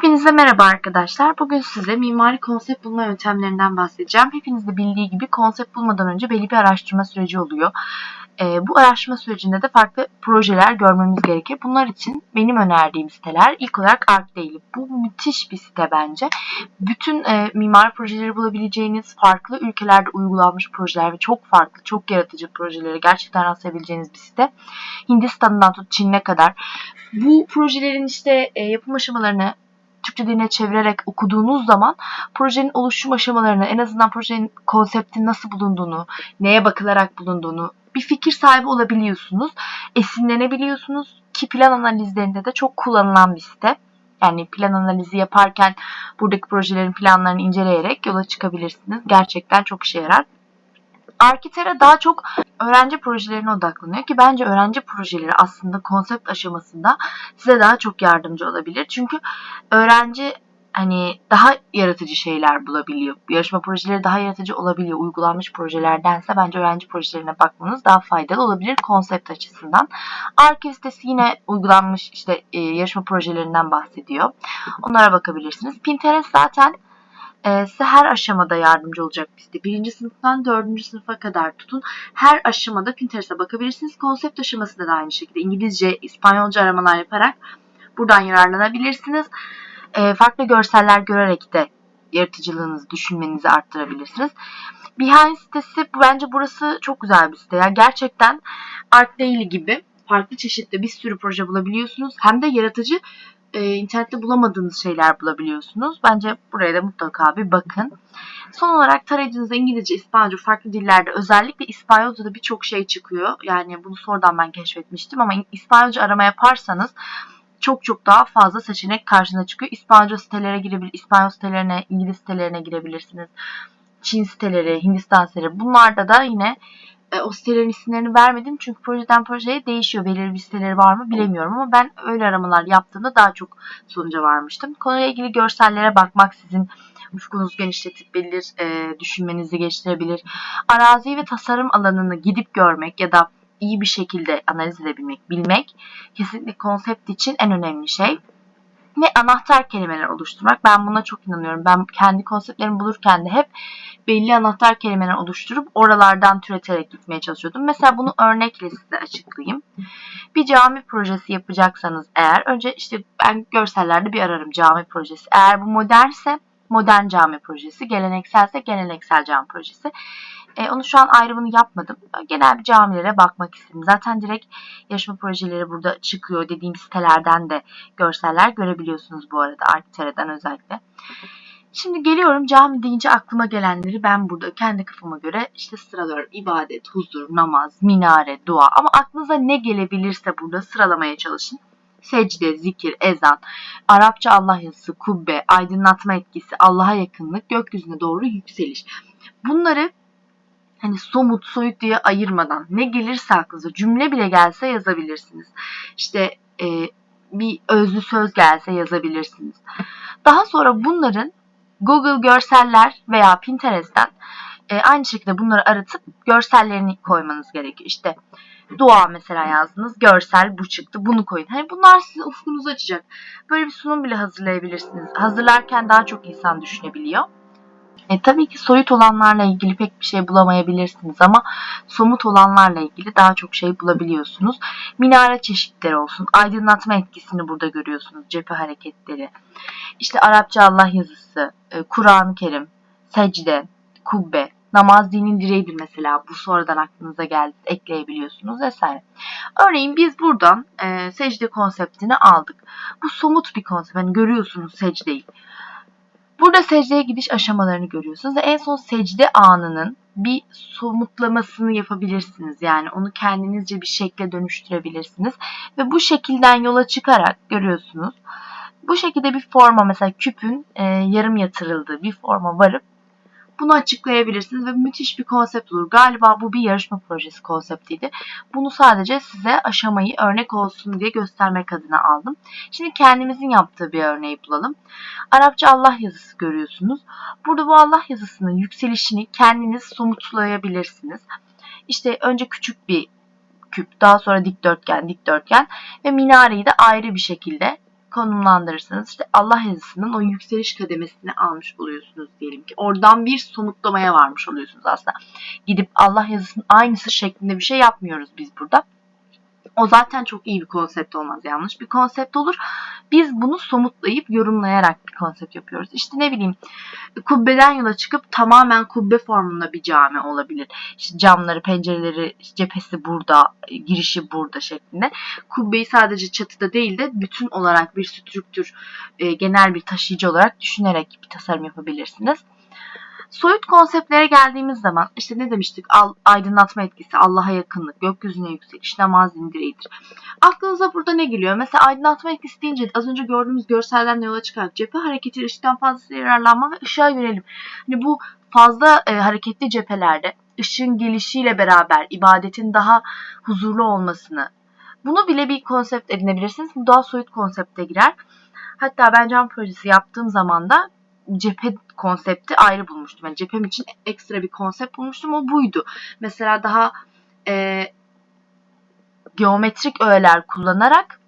Hepinize merhaba arkadaşlar. Bugün size mimari konsept bulma yöntemlerinden bahsedeceğim. Hepiniz de bildiği gibi konsept bulmadan önce belli bir araştırma süreci oluyor. Ee, bu araştırma sürecinde de farklı projeler görmemiz gerekir. Bunlar için benim önerdiğim siteler ilk olarak ArcDaily. Bu müthiş bir site bence. Bütün e, mimari projeleri bulabileceğiniz, farklı ülkelerde uygulanmış projeler ve çok farklı, çok yaratıcı projeleri gerçekten rastlayabileceğiniz bir site. Hindistan'dan tut Çin'e kadar. Bu projelerin işte e, yapım aşamalarını Türkçe diline çevirerek okuduğunuz zaman projenin oluşum aşamalarını, en azından projenin konseptin nasıl bulunduğunu, neye bakılarak bulunduğunu bir fikir sahibi olabiliyorsunuz. Esinlenebiliyorsunuz ki plan analizlerinde de çok kullanılan bir site. Yani plan analizi yaparken buradaki projelerin planlarını inceleyerek yola çıkabilirsiniz. Gerçekten çok işe yarar. Arkitera daha çok öğrenci projelerine odaklanıyor ki bence öğrenci projeleri aslında konsept aşamasında size daha çok yardımcı olabilir. Çünkü öğrenci hani daha yaratıcı şeyler bulabiliyor. Yarışma projeleri daha yaratıcı olabiliyor. Uygulanmış projelerdense bence öğrenci projelerine bakmanız daha faydalı olabilir konsept açısından. Arke sitesi yine uygulanmış işte e, yarışma projelerinden bahsediyor. Onlara bakabilirsiniz. Pinterest zaten e, size her aşamada yardımcı olacak site. Birinci sınıftan dördüncü sınıfa kadar tutun. Her aşamada Pinterest'e bakabilirsiniz. Konsept aşamasında da aynı şekilde İngilizce, İspanyolca aramalar yaparak buradan yararlanabilirsiniz. E, farklı görseller görerek de yaratıcılığınızı, düşünmenizi arttırabilirsiniz. Behind sitesi bence burası çok güzel bir site. Yani gerçekten Art Daily gibi farklı çeşitli bir sürü proje bulabiliyorsunuz. Hem de yaratıcı e, internette bulamadığınız şeyler bulabiliyorsunuz. Bence buraya da mutlaka bir bakın. Son olarak tarayıcınızda İngilizce, İspanyolca, farklı dillerde özellikle İspanyolca'da birçok şey çıkıyor. Yani bunu sonradan ben keşfetmiştim ama İspanyolca arama yaparsanız çok çok daha fazla seçenek karşına çıkıyor. İspanyolca sitelere girebilir, İspanyol sitelerine, İngiliz sitelerine girebilirsiniz. Çin siteleri, Hindistan siteleri. Bunlarda da yine e, o sitelerin isimlerini vermedim çünkü projeden projeye değişiyor. Belirli bir siteleri var mı bilemiyorum ama ben öyle aramalar yaptığımda daha çok sonuca varmıştım. Konuyla ilgili görsellere bakmak sizin ufkunuzu genişletebilir, e, düşünmenizi geliştirebilir. Arazi ve tasarım alanını gidip görmek ya da iyi bir şekilde analiz edebilmek, bilmek kesinlikle konsept için en önemli şey ve anahtar kelimeler oluşturmak. Ben buna çok inanıyorum. Ben kendi konseptlerimi bulurken de hep belli anahtar kelimeler oluşturup oralardan türeterek gitmeye çalışıyordum. Mesela bunu örnekle size açıklayayım. Bir cami projesi yapacaksanız eğer önce işte ben görsellerde bir ararım cami projesi. Eğer bu modernse modern cami projesi, gelenekselse geleneksel cami projesi. E, onu şu an ayrımını yapmadım. Genel bir camilere bakmak istedim. Zaten direkt yarışma projeleri burada çıkıyor. Dediğim sitelerden de görseller görebiliyorsunuz bu arada. Arkitera'dan özellikle. Şimdi geliyorum cami deyince aklıma gelenleri ben burada kendi kafama göre işte sıralıyorum. İbadet, huzur, namaz, minare, dua ama aklınıza ne gelebilirse burada sıralamaya çalışın. Secde, zikir, ezan, Arapça Allah yazısı, kubbe, aydınlatma etkisi, Allah'a yakınlık, gökyüzüne doğru yükseliş. Bunları hani somut, soyut diye ayırmadan ne gelirse aklınıza cümle bile gelse yazabilirsiniz. İşte e, bir özlü söz gelse yazabilirsiniz. Daha sonra bunların Google görseller veya Pinterest'ten e, aynı şekilde bunları aratıp görsellerini koymanız gerekiyor. İşte dua mesela yazdınız, görsel bu çıktı, bunu koyun. Hani bunlar size ufkunuzu açacak. Böyle bir sunum bile hazırlayabilirsiniz. Hazırlarken daha çok insan düşünebiliyor. E, tabii ki soyut olanlarla ilgili pek bir şey bulamayabilirsiniz ama somut olanlarla ilgili daha çok şey bulabiliyorsunuz. Minare çeşitleri olsun, aydınlatma etkisini burada görüyorsunuz, cephe hareketleri. İşte Arapça Allah yazısı, e, Kur'an-ı Kerim, secde, kubbe, namaz dinin direğidir mesela. Bu sonradan aklınıza geldi, ekleyebiliyorsunuz vesaire. Örneğin biz buradan e, secde konseptini aldık. Bu somut bir konsept. Yani görüyorsunuz secdeyi. Burada secdeye gidiş aşamalarını görüyorsunuz ve en son secde anının bir somutlamasını yapabilirsiniz. Yani onu kendinizce bir şekle dönüştürebilirsiniz. Ve bu şekilden yola çıkarak görüyorsunuz. Bu şekilde bir forma mesela küpün e, yarım yatırıldığı bir forma varıp bunu açıklayabilirsiniz ve müthiş bir konsept olur. Galiba bu bir yarışma projesi konseptiydi. Bunu sadece size aşamayı örnek olsun diye göstermek adına aldım. Şimdi kendimizin yaptığı bir örneği bulalım. Arapça Allah yazısı görüyorsunuz. Burada bu Allah yazısının yükselişini kendiniz somutlayabilirsiniz. İşte önce küçük bir küp, daha sonra dikdörtgen, dikdörtgen ve minareyi de ayrı bir şekilde konumlandırırsanız işte Allah yazısının o yükseliş kademesini almış oluyorsunuz diyelim ki. Oradan bir somutlamaya varmış oluyorsunuz aslında. Gidip Allah yazısının aynısı şeklinde bir şey yapmıyoruz biz burada. O zaten çok iyi bir konsept olmaz. Yanlış bir konsept olur. Biz bunu somutlayıp yorumlayarak bir konsept yapıyoruz. İşte ne bileyim kubbeden yola çıkıp tamamen kubbe formunda bir cami olabilir. İşte camları, pencereleri, cephesi burada, girişi burada şeklinde. Kubbeyi sadece çatıda değil de bütün olarak bir strüktür, e, genel bir taşıyıcı olarak düşünerek bir tasarım yapabilirsiniz. Soyut konseptlere geldiğimiz zaman işte ne demiştik? Aydınlatma etkisi, Allah'a yakınlık, gökyüzüne yükseliş, namaz indireğidir. Aklınıza burada ne geliyor? Mesela aydınlatma etkisi deyince az önce gördüğümüz görselden yola çıkarak cephe hareketi, ışıktan fazla yararlanma ve ışığa yönelim. Hani bu fazla e, hareketli cephelerde ışığın gelişiyle beraber ibadetin daha huzurlu olmasını bunu bile bir konsept edinebilirsiniz. Bu daha soyut konsepte girer. Hatta ben cam projesi yaptığım zaman da cephe konsepti ayrı bulmuştum. Yani cephem için ekstra bir konsept bulmuştum. O buydu. Mesela daha e, geometrik öğeler kullanarak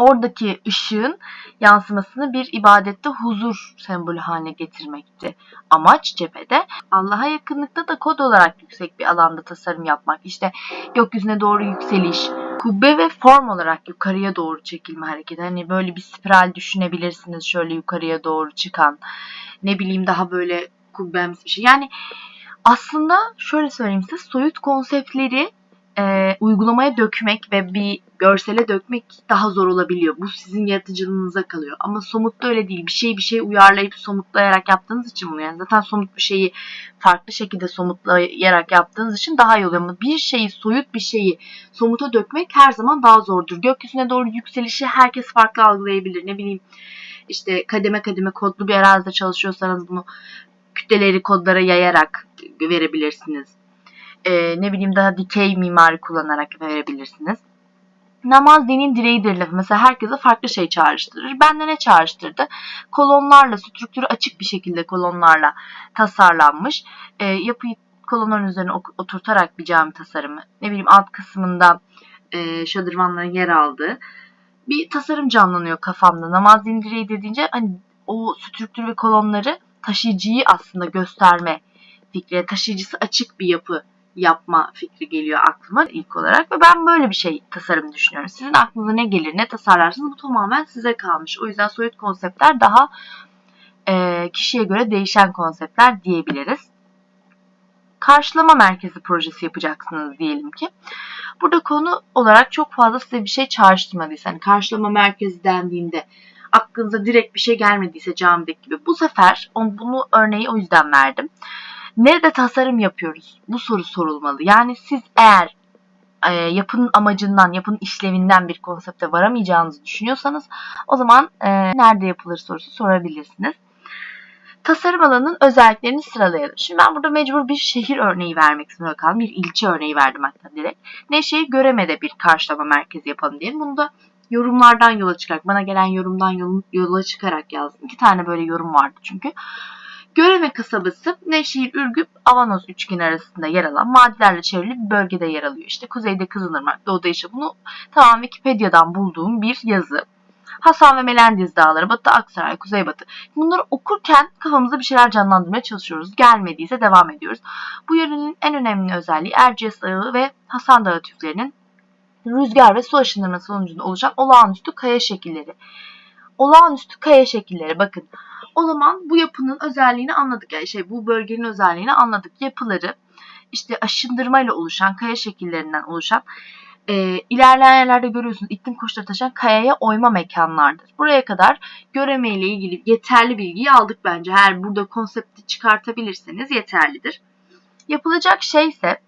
oradaki ışığın yansımasını bir ibadette huzur sembolü haline getirmekti. Amaç cephede Allah'a yakınlıkta da kod olarak yüksek bir alanda tasarım yapmak. İşte gökyüzüne doğru yükseliş, kubbe ve form olarak yukarıya doğru çekilme hareketi. Hani böyle bir spiral düşünebilirsiniz şöyle yukarıya doğru çıkan. Ne bileyim daha böyle kubbemsi bir şey. Yani aslında şöyle söyleyeyim size soyut konseptleri e, uygulamaya dökmek ve bir görsele dökmek daha zor olabiliyor. Bu sizin yaratıcılığınıza kalıyor. Ama somutta öyle değil. Bir şeyi bir şey uyarlayıp somutlayarak yaptığınız için bunu yani zaten somut bir şeyi farklı şekilde somutlayarak yaptığınız için daha iyi oluyor. Ama bir şeyi soyut bir şeyi somuta dökmek her zaman daha zordur. Gökyüzüne doğru yükselişi herkes farklı algılayabilir. Ne bileyim işte kademe kademe kodlu bir arazide çalışıyorsanız bunu kütleleri kodlara yayarak verebilirsiniz. Ee, ne bileyim daha dikey mimari kullanarak verebilirsiniz namaz dinin direğidir lafı. Mesela herkese farklı şey çağrıştırır. Bende ne çağrıştırdı? Kolonlarla, strüktürü açık bir şekilde kolonlarla tasarlanmış. E, yapıyı kolonların üzerine oturtarak bir cami tasarımı. Ne bileyim alt kısmında e, şadırvanların yer aldığı bir tasarım canlanıyor kafamda. Namaz dinin direği dediğince hani o strüktür ve kolonları taşıyıcıyı aslında gösterme fikri. Taşıyıcısı açık bir yapı yapma fikri geliyor aklıma ilk olarak ve ben böyle bir şey tasarım düşünüyorum. Sizin aklınıza ne gelir, ne tasarlarsınız bu tamamen size kalmış. O yüzden soyut konseptler daha e, kişiye göre değişen konseptler diyebiliriz. Karşılama merkezi projesi yapacaksınız diyelim ki. Burada konu olarak çok fazla size bir şey çağrıştırmadıysa, hani karşılama merkezi dendiğinde aklınıza direkt bir şey gelmediyse camideki gibi bu sefer bunu örneği o yüzden verdim. Nerede tasarım yapıyoruz? Bu soru sorulmalı. Yani siz eğer e, yapının amacından, yapının işlevinden bir konsepte varamayacağınızı düşünüyorsanız o zaman e, nerede yapılır sorusu sorabilirsiniz. Tasarım alanının özelliklerini sıralayalım. Şimdi ben burada mecbur bir şehir örneği vermek zorunda kaldım. Bir ilçe örneği verdim hatta direkt. Neşe'yi Göreme'de bir karşılama merkezi yapalım diyelim. Bunu da yorumlardan yola çıkarak, bana gelen yorumdan yola çıkarak yazdım. İki tane böyle yorum vardı çünkü. Göreme kasabası Nevşehir, Ürgüp, Avanos üçgeni arasında yer alan vadilerle çevrili bir bölgede yer alıyor. İşte kuzeyde Kızılırmak, doğuda işte bunu tamam Wikipedia'dan bulduğum bir yazı. Hasan ve Melendiz Dağları, Batı Aksaray, Kuzeybatı. Bunları okurken kafamızda bir şeyler canlandırmaya çalışıyoruz. Gelmediyse devam ediyoruz. Bu yörenin en önemli özelliği Erciyes Dağı ve Hasan Dağı tüflerinin rüzgar ve su aşındırması sonucunda oluşan olağanüstü kaya şekilleri. Olağanüstü kaya şekilleri bakın o zaman bu yapının özelliğini anladık. Yani şey bu bölgenin özelliğini anladık. Yapıları işte aşındırmayla oluşan kaya şekillerinden oluşan e, ilerleyen yerlerde görüyorsunuz iklim koşulları taşıyan kayaya oyma mekanlardır. Buraya kadar göreme ile ilgili yeterli bilgiyi aldık bence. Eğer burada konsepti çıkartabilirseniz yeterlidir. Yapılacak şey ise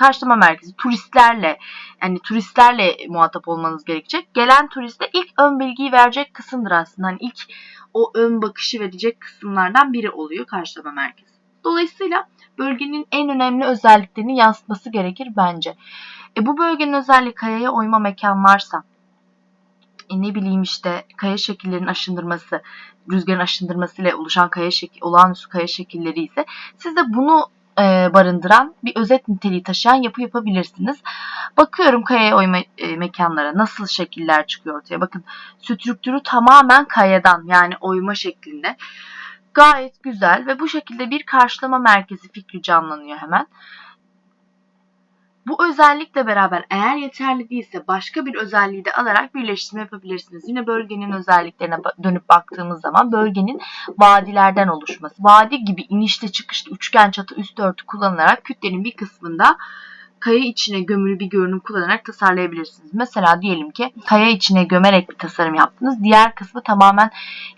karşılama merkezi turistlerle yani turistlerle muhatap olmanız gerekecek. Gelen turiste ilk ön bilgiyi verecek kısımdır aslında. Hani ilk o ön bakışı verecek kısımlardan biri oluyor karşılama merkezi. Dolayısıyla bölgenin en önemli özelliklerini yansıtması gerekir bence. E, bu bölgenin özelliği kayaya oyma mekanlarsa e, ne bileyim işte kaya şekillerinin aşındırması, rüzgarın aşındırmasıyla oluşan kaya şekil, olağanüstü kaya şekilleri ise siz de bunu barındıran bir özet niteliği taşıyan yapı yapabilirsiniz. Bakıyorum kaya oyma e, mekanlara nasıl şekiller çıkıyor ortaya. Bakın strüktürü tamamen kayadan yani oyma şeklinde. Gayet güzel ve bu şekilde bir karşılama merkezi fikri canlanıyor hemen. Bu özellikle beraber eğer yeterli değilse başka bir özelliği de alarak birleştirme yapabilirsiniz. Yine bölgenin özelliklerine dönüp baktığımız zaman bölgenin vadilerden oluşması. Vadi gibi inişli çıkışlı üçgen çatı üst örtü kullanılarak kütlenin bir kısmında kaya içine gömülü bir görünüm kullanarak tasarlayabilirsiniz. Mesela diyelim ki kaya içine gömerek bir tasarım yaptınız. Diğer kısmı tamamen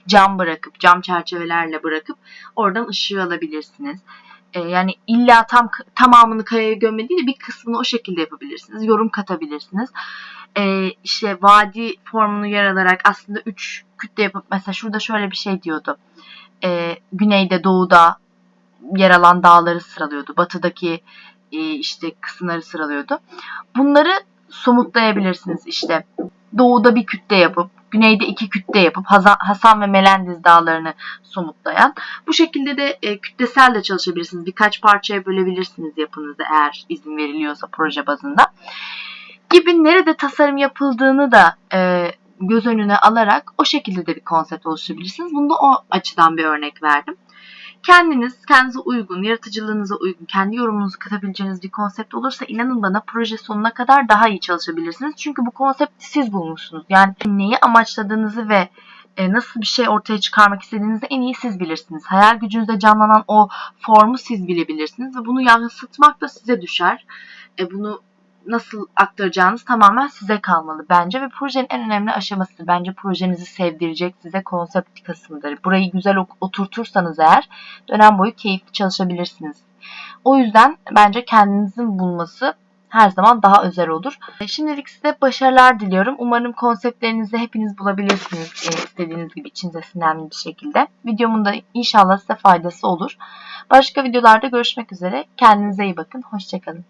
cam bırakıp, cam çerçevelerle bırakıp oradan ışığı alabilirsiniz. Ee, yani illa tam tamamını kayaya gömme değil de bir kısmını o şekilde yapabilirsiniz. Yorum katabilirsiniz. Ee, işte vadi formunu yer alarak aslında 3 kütle yapıp mesela şurada şöyle bir şey diyordu. Ee, güneyde, doğuda yer alan dağları sıralıyordu. Batıdaki e, işte kısımları sıralıyordu. Bunları somutlayabilirsiniz işte. Doğuda bir kütle yapıp, güneyde iki kütle yapıp Hasan, ve Melendiz dağlarını somutlayan. Bu şekilde de e, kütlesel de çalışabilirsiniz. Birkaç parçaya bölebilirsiniz yapınızı eğer izin veriliyorsa proje bazında. Gibi nerede tasarım yapıldığını da e, göz önüne alarak o şekilde de bir konsept oluşturabilirsiniz. Bunu da o açıdan bir örnek verdim kendiniz kendinize uygun, yaratıcılığınıza uygun, kendi yorumunuzu katabileceğiniz bir konsept olursa inanın bana proje sonuna kadar daha iyi çalışabilirsiniz. Çünkü bu konsepti siz bulmuşsunuz. Yani neyi amaçladığınızı ve e, nasıl bir şey ortaya çıkarmak istediğinizi en iyi siz bilirsiniz. Hayal gücünüzde canlanan o formu siz bilebilirsiniz ve bunu yansıtmak da size düşer. E, bunu nasıl aktaracağınız tamamen size kalmalı bence ve projenin en önemli aşaması bence projenizi sevdirecek size konsept kısmıdır. Burayı güzel oturtursanız eğer dönem boyu keyifli çalışabilirsiniz. O yüzden bence kendinizin bulması her zaman daha özel olur. Şimdilik size başarılar diliyorum. Umarım konseptlerinizi hepiniz bulabilirsiniz e, istediğiniz gibi içinize sinen bir şekilde. Videomun da inşallah size faydası olur. Başka videolarda görüşmek üzere. Kendinize iyi bakın. Hoşçakalın.